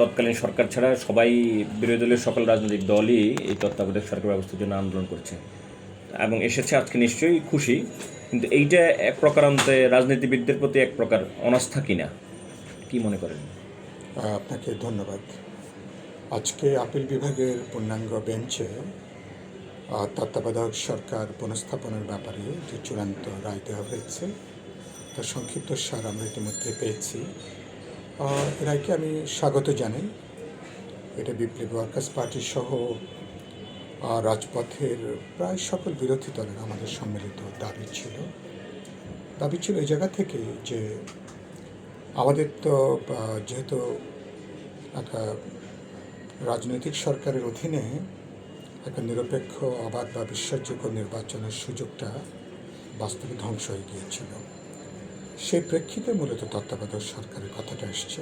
তৎকালীন সরকার ছাড়া সবাই বিরোধী দলের সকল রাজনৈতিক দলই এই তত্ত্বাবধায়ক সরকার ব্যবস্থার জন্য আন্দোলন করছে। এবং এসেছে আজকে নিশ্চয়ই খুশি, কিন্তু এইটা এক প্রকারান্তে রাজনীতিবিদদের প্রতি এক প্রকার অনাস্থা কিনা? কি মনে করেন? আপনাকে ধন্যবাদ। আজকে আপিল বিভাগের পূর্ণাঙ্গ বেঞ্চে তত্ত্বাবধায়ক সরকার পুনঃস্থাপনের ব্যাপারে যে চূড়ান্ত রায় দেওয়া হয়েছে, তার সংক্ষিপ্ত সার আমরা ইতিমধ্যে পেয়েছি। আহ, এ রায়কে আমি স্বাগত জানাই। এটা বিপ্লবী ওয়ার্কার্স পার্টি সহ রাজপথের প্রায় সকল বিরোধী দলের আমাদের সম্মিলিত দাবি ছিল। দাবি ছিল এই জায়গা থেকে যে আমাদের তো যেহেতু একটা রাজনৈতিক সরকারের অধীনে একটা নিরপেক্ষ অবাধ বা বিশ্বাসযোগ্য নির্বাচনের সুযোগটা বাস্তবে ধ্বংস হয়ে গিয়েছিল। সেই প্রেক্ষিতে মূলত তত্ত্বাবধায়ক সরকারের কথাটা এসছে।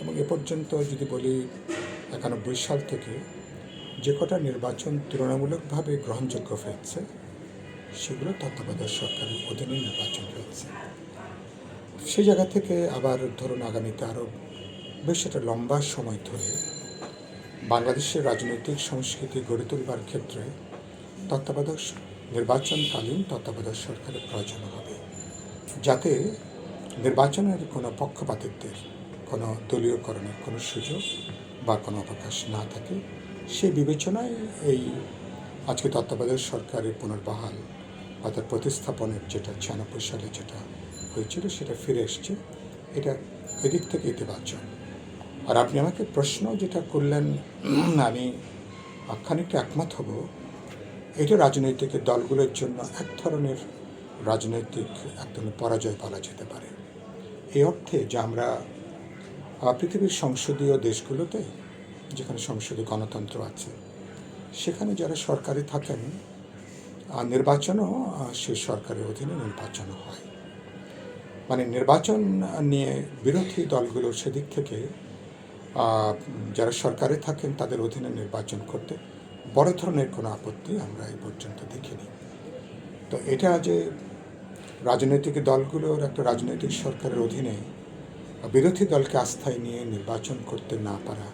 এবং এ পর্যন্ত যদি বলি, একানব্বই সাল থেকে যে কটা নির্বাচন তুলনামূলকভাবে গ্রহণযোগ্য হয়েছে, সেগুলো তত্ত্বাবধায়ক সরকারের অধীনে নির্বাচন হয়েছে। সেই জায়গা থেকে আবার ধরুন আগামীতে আরও বেশ একটা লম্বা সময় ধরে বাংলাদেশের রাজনৈতিক সংস্কৃতি গড়ে তোলবার ক্ষেত্রে তত্ত্বাবধায়ক নির্বাচনকালীন তত্ত্বাবধায়ক সরকারের প্রয়োজন হবে যাতে নির্বাচনের কোনো পক্ষপাতিত্বের কোনো দলীয়করণের কোনো সুযোগ বা কোনো অবকাশ না থাকে, সেই বিবেচনায় এই আজকে তত্ত্বাবধায়ক সরকারের পুনর্বহাল বা তার প্রতিস্থাপনের যেটা ছিয়ানব্বই সালে যেটা হয়েছিল সেটা ফিরে এসছে, এটা এদিক থেকে ইতিবাচক। আর আপনি আমাকে প্রশ্ন যেটা করলেন, আমি খানিকটা একমত হব এটা রাজনৈতিক দলগুলোর জন্য এক ধরনের রাজনৈতিক এক ধরনের পরাজয় বলা যেতে পারে। এই অর্থে যে আমরা পৃথিবীর সংসদীয় দেশগুলোতে, যেখানে সংসদীয় গণতন্ত্র আছে, সেখানে যারা সরকারে থাকেন নির্বাচনও সে সরকারের অধীনে নির্বাচন হয়। মানে নির্বাচন নিয়ে বিরোধী দলগুলো সেদিক থেকে যারা সরকারে থাকেন, তাদের অধীনে নির্বাচন করতে বড় ধরনের কোনো আপত্তি আমরা এই পর্যন্ত দেখিনি। তো এটা যে রাজনৈতিক দলগুলোর একটা রাজনৈতিক সরকারের অধীনে বিরোধী দলকে আস্থায় নিয়ে নির্বাচন করতে না পারা,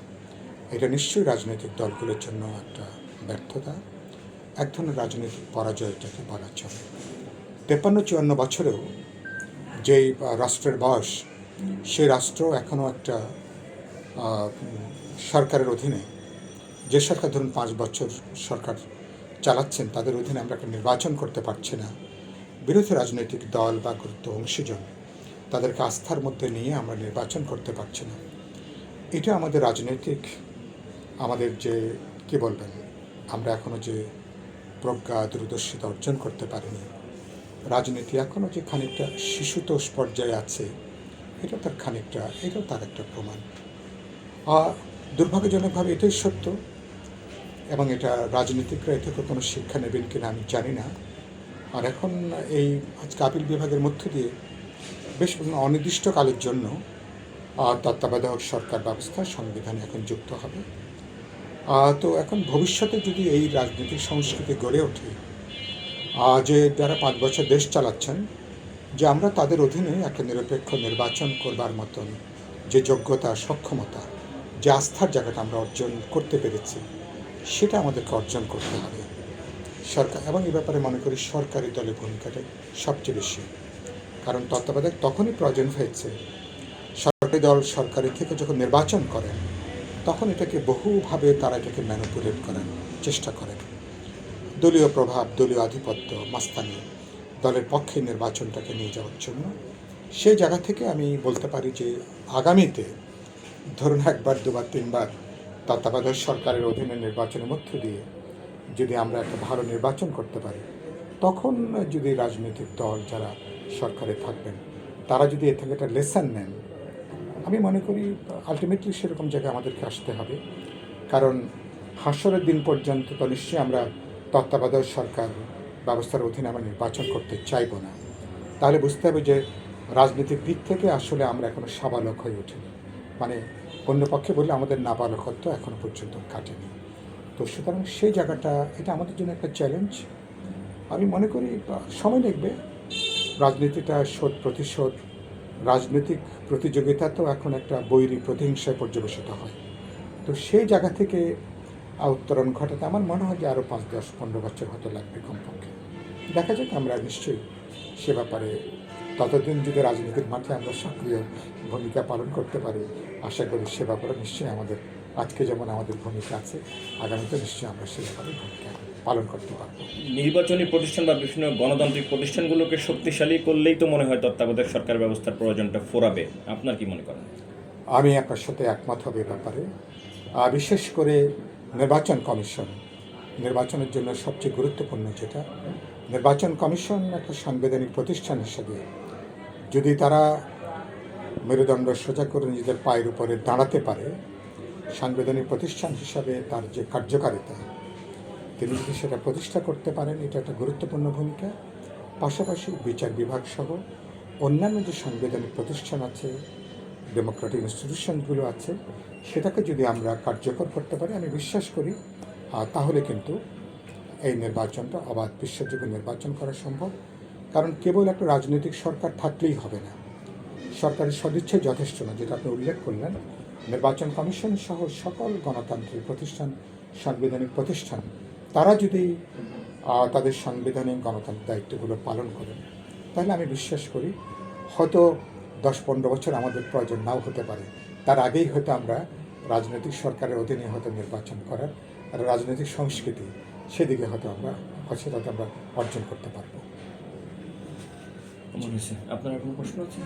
এটা নিশ্চয়ই রাজনৈতিক দলগুলোর জন্য একটা ব্যর্থতা। এক ধরনের রাজনৈতিক পরাজয় এটাকে বলা চলে। তেপান্ন চুয়ান্ন বছরেও যেই রাষ্ট্রের বয়স, সেই রাষ্ট্র এখনও একটা সরকারের অধীনে। যে সরকার ধরুন পাঁচ বছর সরকার চালাচ্ছেন, তাদের অধীনে আমরা একটা নির্বাচন করতে পারছি না। বিরোধী রাজনৈতিক দল বা গুরুত্ব অংশীজন, তাদেরকে আস্থার মধ্যে নিয়ে আমরা নির্বাচন করতে পারছি না। এটা আমাদের রাজনৈতিক, আমাদের যে, কি বলবেন, আমরা এখনও যে প্রজ্ঞা, দূরদর্শিতা অর্জন করতে পারিনি, রাজনীতি এখনও যে খানিকটা শিশুতোষ পর্যায়ে আছে, এটা তার খানিকটা, এটাও তার একটা প্রমাণ। আর দুর্ভাগ্যজনকভাবে এটাই সত্য এবং এটা রাজনীতিকরা এ থেকে কোনো শিক্ষা নেবেন কিনা আমি জানি না। আর এখন এই আজকে আপিল বিভাগের মধ্য দিয়ে বেশ অনির্দিষ্টকালের জন্য তত্ত্বাবধায়ক সরকার ব্যবস্থা, সংবিধানে এখন যুক্ত হবে। তো এখন ভবিষ্যতে যদি এই রাজনৈতিক সংস্কৃতি গড়ে ওঠে যে যারা পাঁচ বছর দেশ চালাচ্ছেন, যে আমরা তাদের অধীনে একটা নিরপেক্ষ নির্বাচন করবার মতন যে যোগ্যতা, সক্ষমতা, যে আস্থার জায়গাটা আমরা অর্জন করতে পেরেছি সেটা আমাদেরকে অর্জন করতে হবে। সরকার এবং এ ব্যাপারে মনে করি সরকারি দলের ভূমিকাটা সবচেয়ে বেশি। কারণ তত্ত্বাবধায়ক তখনই প্রয়োজন হয়েছে। সরকারি দল সরকারি থেকে যখন নির্বাচন করেন, তখন এটাকে বহুভাবে তারা এটাকে ম্যানুপুলেট করেন, চেষ্টা করেন। দলীয় প্রভাব, দলীয় আধিপত্য, মাস্তানি, দলের পক্ষে নির্বাচনটাকে নিয়ে যাওয়ার জন্য। সেই জায়গা থেকে আমি বলতে পারি যে আগামীতে ধরুন একবার, দুবার, তিনবার তত্ত্বাবধায়ক সরকারের অধীনে নির্বাচনের মধ্য দিয়ে যদি আমরা একটা ভালো নির্বাচন করতে পারি, তখন যদি রাজনৈতিক দল যারা সরকারে থাকবেন, তারা যদি এ থেকে একটা লেসন নেন, আমি মনে করি আলটিমেটলি সেরকম জায়গায় আমাদেরকে আসতে হবে। কারণ হাসরের দিন পর্যন্ত তো নিশ্চয়ই আমরা তত্ত্বাবধায়ক সরকার ব্যবস্থার অধীনে আমরা নির্বাচন করতে চাইব না। তাহলে বুঝতে হবে যে রাজনীতির দিক থেকে আসলে আমরা এখনও সাবালক হয়ে উঠিনি। মানে অন্য পক্ষে বললে আমাদের নাবালকত্ব এখনও পর্যন্ত কাটেনি। তো সুতরাং সেই জায়গাটা, এটা আমাদের জন্য একটা চ্যালেঞ্জ আমি মনে করি সময় লাগবে। রাজনীতিটা শোধ প্রতিশোধ, রাজনৈতিক প্রতিযোগিতা তো এখন একটা বৈরী প্রতিহিংসায় পর্যবেসিত হয়। তো সেই জায়গা থেকে উত্তরণ ঘটাতে আমার মনে হয় যে আরও পাঁচ, দশ, পনেরো বছর হয়তো লাগবে কমপক্ষে। দেখা যাক, আমরা নিশ্চয়ই সে ব্যাপারে ততদিন যদি রাজনীতির মাঠে আমরা সক্রিয় ভূমিকা পালন করতে পারি আশা করি সেবা ব্যাপারে নিশ্চয়ই আমাদের আজকে যেমন আমাদের ভূমিকা আছে আগামীতে নিশ্চয়ই আমরা ব্যাপারে ভূমিকা পালন করতে পারব। নির্বাচনী প্রতিষ্ঠান বা বিভিন্ন গণতান্ত্রিক প্রতিষ্ঠানগুলোকে শক্তিশালী করলেই তো মনে হয় তত্ত্বাবধায়ক সরকার ব্যবস্থার প্রয়োজনটা ফোরাবে। আপনার কি মনে করেন? আমি আপনার সাথে একমত হবে ব্যাপারে। বিশেষ করে নির্বাচন কমিশন নির্বাচনের জন্য সবচেয়ে গুরুত্বপূর্ণ যেটা নির্বাচন কমিশন একটা সাংবিধানিক প্রতিষ্ঠান হিসেবে যদি তারা মেরুদণ্ড সোজা করে নিজেদের পায়ের উপরে দাঁড়াতে পারে, সাংবিধানিক প্রতিষ্ঠান হিসাবে তার যে কার্যকারিতা, তিনি যদি সেটা প্রতিষ্ঠা করতে পারেন, এটা একটা গুরুত্বপূর্ণ ভূমিকা। পাশাপাশি বিচার বিভাগ সহ অন্যান্য যে সাংবিধানিক প্রতিষ্ঠান আছে, ডেমোক্রেটিক ইনস্টিটিউশনগুলো আছে, সেটাকে যদি আমরা কার্যকর করতে পারি, আমি বিশ্বাস করি তাহলে কিন্তু এই নির্বাচনটা অবাধ বিশ্বাসযোগ্য নির্বাচন করা সম্ভব। কারণ কেবল একটা রাজনৈতিক সরকার থাকলেই হবে না। সরকারের সদিচ্ছাই যথেষ্ট না, যেটা আপনি উল্লেখ করলেন। নির্বাচন কমিশন সহ সকল গণতান্ত্রিক প্রতিষ্ঠান, সাংবিধানিক প্রতিষ্ঠান, তারা যদি তাদের সাংবিধানিক গণতান্ত্রিক দায়িত্বগুলো পালন করেন, তাহলে আমি বিশ্বাস করি হয়তো দশ পনেরো বছর আমাদের প্রয়োজন নাও হতে পারে। তার আগেই হয়তো আমরা রাজনৈতিক সরকারের অধীনে হয়তো নির্বাচন করার রাজনৈতিক সংস্কৃতি, সেদিকে হয়তো আমরা হয়তো আমরা অর্জন করতে পারব। মনে হয়েছে আপনার কোনো প্রশ্ন আছে?